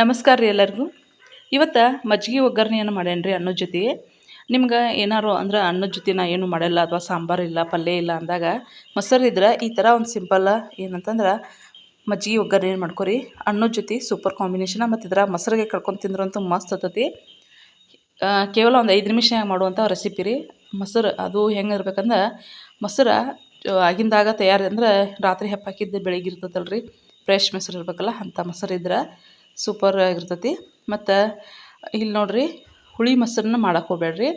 ನಮಸ್ಕಾರ ರೀ ಎಲ್ಲರಿಗೂ. ಇವತ್ತು ಮಜ್ಜಿಗೆ ಒಗ್ಗರಣೆಯನ್ನು ಮಾಡೇನಿ ರೀ ಅನ್ನದ ಜೊತೆ. ನಿಮ್ಗೆ ಏನಾರು ಅಂದ್ರೆ ಅನ್ನದ ಜೊತೆ ನಾ ಏನು ಮಾಡಲ್ಲ ಅಥವಾ ಸಾಂಬಾರು ಇಲ್ಲ, ಪಲ್ಯ ಇಲ್ಲ ಅಂದಾಗ ಮೊಸರು ಇದ್ರೆ, ಈ ಥರ ಒಂದು ಸಿಂಪಲ್ ಏನಂತಂದ್ರೆ ಮಜ್ಜಿಗೆ ಒಗ್ಗರಣೆ ಮಾಡ್ಕೊರಿ. ಅನ್ನದ ಜೊತೆ ಸೂಪರ್ ಕಾಂಬಿನೇಷನ ಮತ್ತು ಇದ್ರ ಮೊಸರಿಗೆ ಕಳ್ಕೊಂಡು ತಿಂದ್ರಂತೂ ಮಸ್ತ್ ಹತ್ತತಿ ಕೇವಲ ಒಂದು ಐದು ನಿಮಿಷ ಮಾಡುವಂಥ ರೆಸಿಪಿ ರೀ. ಮೊಸರು ಅದು ಹೆಂಗೆ ಇರ್ಬೇಕಂದ್ರೆ ಮೊಸರು ಆಗಿಂದಾಗ ತಯಾರಿ ಅಂದ್ರೆ ರಾತ್ರಿ ಹೆಪ್ಪಾಕಿದ್ದು ಬೆಳಗ್ಗೆ ಇರ್ತದಲ್ಲ ರೀ ಫ್ರೆಶ್ ಮೊಸರು ಇರ್ಬೇಕಲ್ಲ ಅಂಥ ಮೊಸರು ಇದ್ರೆ. ಸೂಪರ್ ಆಗಿರ್ತೈತಿ. ಮತ್ತು ಇಲ್ಲಿ ನೋಡಿರಿ ಹುಳಿ ಮೊಸರನ್ನ ಮಾಡಕ್ಕೆ ಹೋಗ್ಬೇಡ್ರಿ.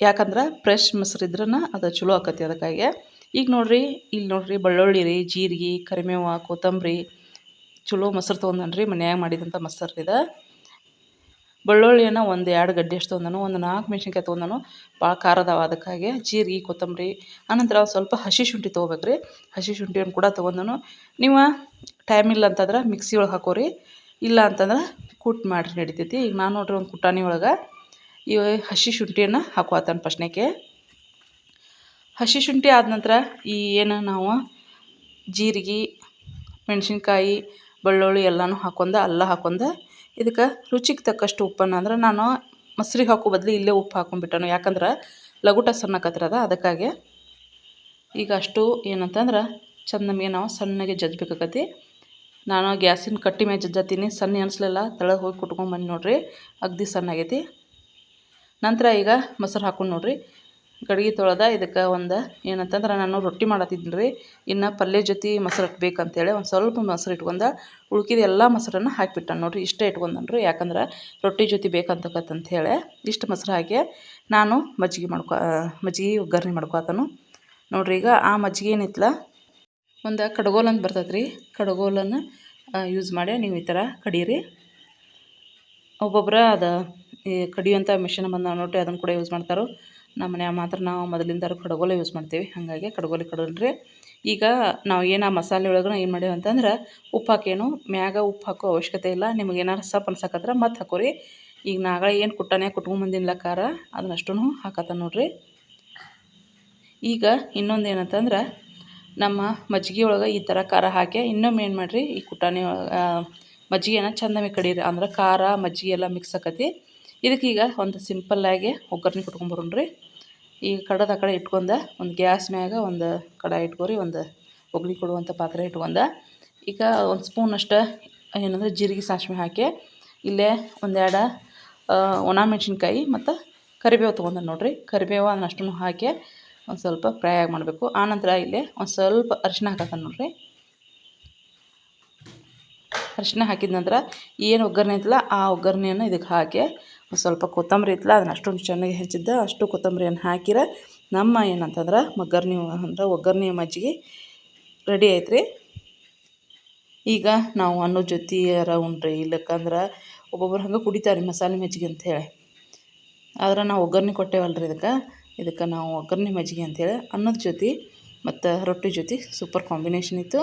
ಯಾಕಂದ್ರೆ ಫ್ರೆಶ್ ಮೊಸರು ಇದ್ರನ ಅದು ಚಲೋ ಆಕತಿ ಅದಕ್ಕಾಗಿ. ಈಗ ನೋಡಿರಿ, ಇಲ್ಲಿ ನೋಡಿರಿ ಬೆಳ್ಳುಳ್ಳಿ ರೀ, ಜೀರಿಗೆ, ಕರಿಮೇವು, ಕೊತ್ತಂಬರಿ ಚಲೋ ಮೊಸರು ತೊಗೊಂಡನ್ರಿ ಮನ್ಯಾಗ ಮಾಡಿದಂಥ ಮೊಸರು ಇದೆ. ಬೆಳ್ಳುಳ್ಳಿಯನ್ನು ಒಂದು ಎರಡು ಗಡ್ಡೆ ಅಷ್ಟು ತೊಗೊಂಡನು, ಒಂದು ನಾಲ್ಕು ಮೆಣಸಿನ್ಕಾಯಿ ತೊಗೊಂಡನು ಭಾಳ ಖಾರ ಅದಾವ ಅದಕ್ಕಾಗಿ. ಜೀರಿಗೆ, ಕೊತ್ತಂಬರಿ, ಆನಂತರ ಸ್ವಲ್ಪ ಹಸಿ ಶುಂಠಿ ತೊಗೋಬೇಕ್ರಿ. ಹಸಿ ಶುಂಠಿಯನ್ನು ಕೂಡ ತೊಗೊಂಡನು. ನೀವು ಟೈಮ್ ಇಲ್ಲ ಅಂತಂದ್ರೆ ಮಿಕ್ಸಿ ಒಳಗೆ ಹಾಕೋರಿ. ಇಲ್ಲ ಅಂತಂದ್ರೆ ಕುಟ್ ಮಾಡಿರಿ ನಡಿತೈತಿ. ಈಗ ನಾನು ನೋಡ್ರಿ ಒಂದು ಕುಟಾಣಿ ಒಳಗೆ ಈ ಹಸಿ ಶುಂಠಿಯನ್ನು ಹಾಕುವತ್ತಾನೆ ಫಸ್ಟ್ನೇಕೆ. ಹಸಿ ಶುಂಠಿ ಆದ ನಂತರ ಈ ಏನು ನಾವು ಜೀರಿಗೆ, ಮೆಣಸಿನ್ಕಾಯಿ, ಬೆಳ್ಳುಳ್ಳಿ ಎಲ್ಲನೂ ಹಾಕೊಂಡು ಅಲ್ಲ ಹಾಕೊಂಡು ಇದಕ್ಕೆ ರುಚಿಗೆ ತಕ್ಕಷ್ಟು ಉಪ್ಪನ್ನು ಅಂದ್ರೆ ನಾನು ಮೊಸ್ರಿಗೆ ಹಾಕೋ ಬದಲು ಇಲ್ಲೇ ಉಪ್ಪು ಹಾಕೊಂಡ್ಬಿಟ್ಟನು. ಯಾಕಂದ್ರೆ ಲಗುಟ ಸಣ್ಣಕತ್ತಿರದ ಅದಕ್ಕಾಗಿ. ಈಗ ಅಷ್ಟು ಏನಂತಂದ್ರೆ ಚಂದ ನಮಗೆ ನಾವು ಸಣ್ಣಗೆ ಜಜ್ಬೇಕಾಕತಿ. ನಾನು ಗ್ಯಾಸಿನ ಕಟ್ಟಿ ಮೇಲೆ ಜಜ್ಜತ್ತೀನಿ. ಸಣ್ಣ ಅನಿಸ್ಲಿಲ್ಲ ತೆಳಗೆ ಹೋಗಿ ಕುಟ್ಕೊಂಬಂದು ನೋಡಿರಿ. ಅಗ್ದಿ ಸಣ್ಣ ಆಗೈತಿ. ನಂತರ ಈಗ ಮೊಸರು ಹಾಕೊಂಡು ನೋಡಿರಿ. ಗಡಿಗೆ ತೊಳೆದ. ಇದಕ್ಕೆ ಒಂದು ಏನಂತಂದ್ರೆ ನಾನು ರೊಟ್ಟಿ ಮಾಡತ್ತಿದ್ದೀನಿ ರೀ ಇನ್ನು ಪಲ್ಯ ಜೊತೆ ಮೊಸರು ಬೇಕಂತೇಳಿ ಒಂದು ಸ್ವಲ್ಪ ಮೊಸರು ಇಟ್ಕೊಂಡ ಉಳ್ಕಿದ ಎಲ್ಲ ಮೊಸರನ್ನು ಹಾಕಿಬಿಟ್ಟ ನೋಡಿರಿ. ಇಷ್ಟೇ ಇಟ್ಕೊಂಡನು ರೀ ಯಾಕಂದ್ರೆ ರೊಟ್ಟಿ ಜೊತೆ ಬೇಕಂತಕ್ಕಂಥೇಳಿ ಇಷ್ಟು ಮೊಸರು ಹಾಕಿ ನಾನು ಮಜ್ಜಿಗೆ ಮಾಡ್ಕೊ, ಮಜ್ಜಿಗೆ ಒಗ್ಗರಣೆ ಮಾಡ್ಕೊತಾನು. ನೋಡಿರಿ ಈಗ ಆ ಮಜ್ಜಿಗೆ ಏನಿತ್ತಲ್ಲ ಒಂದು ಕಡ್ಗೋಲ್ ಅಂತ ಬರ್ತೈತೆ ರೀ ಕಡ್ಗೋಲನ್ನು ಯೂಸ್ ಮಾಡಿ ನೀವು ಈ ಥರ ಕಡೀರಿ. ಒಬ್ಬೊಬ್ರು ಅದು, ಈ ಕಡಿಯುವಂಥ ಮಿಷಿನ್ ಬಂದ ನೋಡಿ ಅದನ್ನು ಕೂಡ ಯೂಸ್ ಮಾಡ್ತಾರೆ. ನಮ್ಮ ಮನೆ ಮಾತ್ರ ನಾವು ಮೊದಲಿಂದ ಕಡ್ಗೋಲೆ ಯೂಸ್ ಮಾಡ್ತೀವಿ. ಹಾಗಾಗಿ ಕಡ್ಗೋಲೆ ಕಡಲ್ರಿ. ಈಗ ನಾವು ಏನು ಮಸಾಲೆ ಒಳಗೆ ಏನು ಮಾಡೀವಿ ಅಂತಂದ್ರೆ ಉಪ್ಪು ಹಾಕೇನು ಮ್ಯಾಗ ಉಪ್ಪು ಹಾಕೋ ಅವಶ್ಯಕತೆ ಇಲ್ಲ. ನಿಮ್ಗೆ ಏನಾರು ಸಪ್ ಅನ್ಸಕತ್ರ ಮತ್ತೆ ಹಾಕೋರಿ. ಈಗ ನಾಗ ಏನು ಕುಟ್ಟನೆ ಕುಟ್ಕೊಂಬಂದಿಲ್ಲ ಖಾರ ಅದನ್ನಷ್ಟು ಹಾಕತ್ತ ನೋಡಿರಿ. ಈಗ ಇನ್ನೊಂದು ಏನಂತಂದ್ರೆ ನಮ್ಮ ಮಜ್ಜಿಗೆ ಒಳಗೆ ಈ ಥರ ಖಾರ ಹಾಕಿ ಇನ್ನೊಮ್ಮೆ ಏನು ಮಾಡಿರಿ, ಈ ಕುಟಾಣಿ ಮಜ್ಜಿಗೆನ ಚಂದಮಿ ಕಡೀರಿ ಅಂದ್ರೆ ಖಾರ, ಮಜ್ಜಿಗೆ ಎಲ್ಲ ಮಿಕ್ಸ್ ಆಕತಿ. ಇದಕ್ಕೀಗ ಒಂದು ಸಿಂಪಲ್ಲಾಗಿ ಒಗ್ಗರ್ಣೆ ಕೊಟ್ಕೊಂಬರೋಣ್ರಿ ಈಗ ಕಡದ ಆ ಕಡೆ ಇಟ್ಕೊಂಡ, ಒಂದು ಗ್ಯಾಸ್ ಮ್ಯಾಗ ಒಂದು ಕಡಾಯಿ ಇಟ್ಕೋರಿ, ಒಂದು ಒಗ್ಗರಣೆ ಕೊಡುವಂಥ ಪಾತ್ರೆ ಇಟ್ಕೊಂಡ. ಈಗ ಒಂದು ಸ್ಪೂನಷ್ಟು ಏನಂದ್ರೆ ಜೀರಿಗೆ ಸಾಸಿವೆ ಹಾಕಿ ಇಲ್ಲೇ ಒಂದೆರಡು ಒಣ ಮೆಣಸಿನ್ಕಾಯಿ ಮತ್ತು ಕರಿಬೇವು ತೊಗೊಂಡ ನೋಡಿರಿ. ಕರಿಬೇವು ಅದನ್ನಷ್ಟನ್ನು ಹಾಕಿ ಒಂದು ಸ್ವಲ್ಪ ಫ್ರೈ ಆಗಿ ಮಾಡಬೇಕು. ಆನಂತರ ಇಲ್ಲಿ ಒಂದು ಸ್ವಲ್ಪ ಅರಿಶಿನ ಹಾಕತ್ತೆ ನೋಡಿರಿ. ಅರಿಶಿನ ಹಾಕಿದ ನಂತರ ಏನು ಒಗ್ಗರಣೆ ಐತಲ್ಲ ಆ ಒಗ್ಗರಣೆಯನ್ನು ಇದಕ್ಕೆ ಹಾಕಿ ಒಂದು ಸ್ವಲ್ಪ ಕೊತ್ತಂಬರಿ ಐತಲ್ಲ ಅದನ್ನ ಅಷ್ಟೊಂದು ಚೆನ್ನಾಗಿ ಹೆಚ್ಚಿದ್ದ ಅಷ್ಟು ಕೊತ್ತಂಬರಿಯನ್ನು ಹಾಕಿರ ನಮ್ಮ ಏನಂತಂದ್ರೆ ಒಗ್ಗರಣೆ ಅಂದ್ರೆ ಒಗ್ಗರಣೆ ಮಜ್ಜಿಗೆ ರೆಡಿ ಐತ್ರಿ. ಈಗ ನಾವು ಅನ್ನೋ ಜೊತೆ ಉಂಡ್ರಿ ಇಲ್ಲಕ್ಕಂದ್ರೆ ಒಬ್ಬೊಬ್ರು ಹಂಗೆ ಕುಡಿತಾರೆ ಮಸಾಲೆ ಮಜ್ಜಿಗೆ ಅಂಥೇಳಿ ಆದ್ರೆ ನಾವು ಒಗ್ಗರಣೆ ಕೊಟ್ಟೇವಲ್ರಿ ಇದಕ್ಕೆ. ಇದಕ್ಕೆ ನಾವು ಒಗ್ಗರಣೆ ಮಜ್ಜಿಗೆ ಅಂತೇಳಿ ಅನ್ನದ ಜೊತೆ ಮತ್ತು ರೊಟ್ಟಿ ಜೊತೆ ಸೂಪರ್ ಕಾಂಬಿನೇಷನ್ ಇತ್ತು.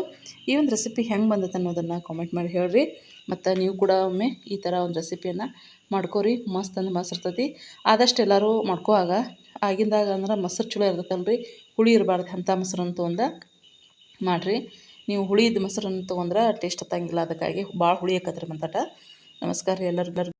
ಈ ಒಂದು ರೆಸಿಪಿ ಹೆಂಗೆ ಬಂದೈತೆ ಅನ್ನೋದನ್ನು ಕಾಮೆಂಟ್ ಮಾಡಿ ಹೇಳ್ರಿ. ಮತ್ತು ನೀವು ಕೂಡ ಒಮ್ಮೆ ಈ ಥರ ಒಂದು ರೆಸಿಪಿಯನ್ನು ಮಾಡ್ಕೋರಿ. ಮಸ್ತ್ ಅಂದ್ರೆ ಮಸ್ತ್ ಇರ್ತೈತಿ. ಆದಷ್ಟು ಎಲ್ಲರೂ ಮಾಡ್ಕೋವಾಗ ಆಗಿಂದಾಗ ಅಂದ್ರೆ ಮೊಸರು ಚಲೋ ಇರ್ತೈತಲ್ಲ ರೀ ಹುಳಿ ಇರಬಾರ್ದು ಅಂಥ ಮೊಸರನ್ನು ಒಂದು ಮಾಡಿರಿ. ನೀವು ಹುಳಿದ ಮೊಸರನ್ನು ತೊಗೊಂಡ್ರೆ ಟೇಸ್ಟ್ ಹತ್ತಂಗಿಲ್ಲ ಅದಕ್ಕಾಗಿ ಭಾಳ ಹುಳಿ ಹಾಕತ್ರಿ ಮಂತಾಟ. ನಮಸ್ಕಾರ ರೀ ಎಲ್ಲರಿಗೂ